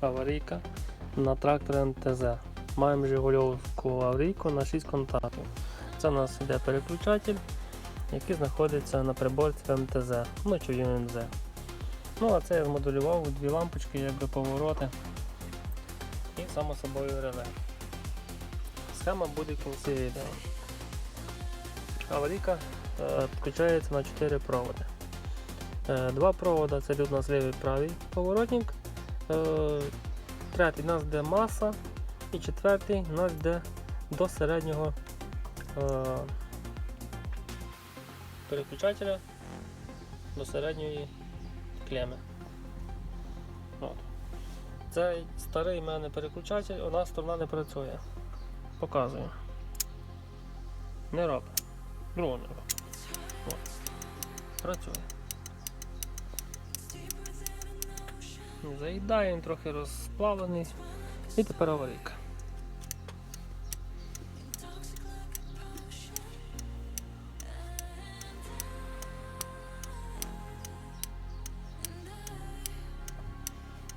аварійка на трактор МТЗ. Маємо Жигульовську аварійку на 6 контактів. Це у нас йде переключатель, який знаходиться на приборці МТЗ, ну чи ЮМЗ. Ну а це я змоделював дві лампочки, якби повороти і само собою реле. Схема буде в кінці відео. Аварійка е, підключається на 4 проводи. Е, Два провода це у нас лівий правий поворотник. Е, Третій у нас йде маса. І четвертий у нас йде до середнього е, переключателя до середньої клеми. Цей старий в мене переключатель, одна сторона не працює. Показую. Не робить. Другу не робить. Працює. Заїдає, він трохи розплавлений. І тепер аварійка.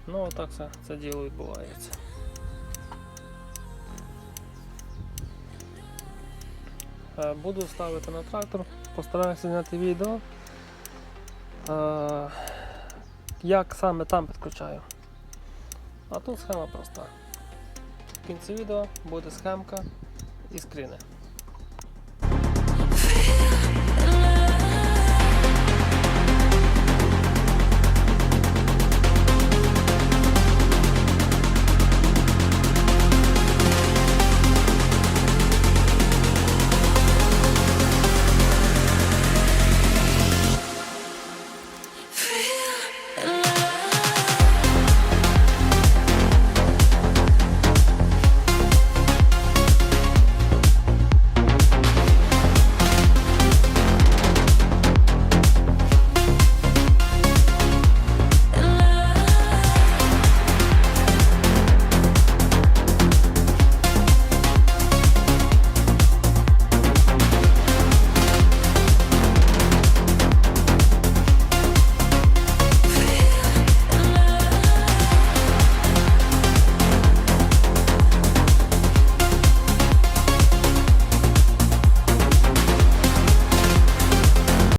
Ну, отак це, це діло відбувається. Е, Буду ставити на трактор, постараюся зняти відео. Як саме там підключаю. А тут схема проста. В кінці відео буде схемка і скріни.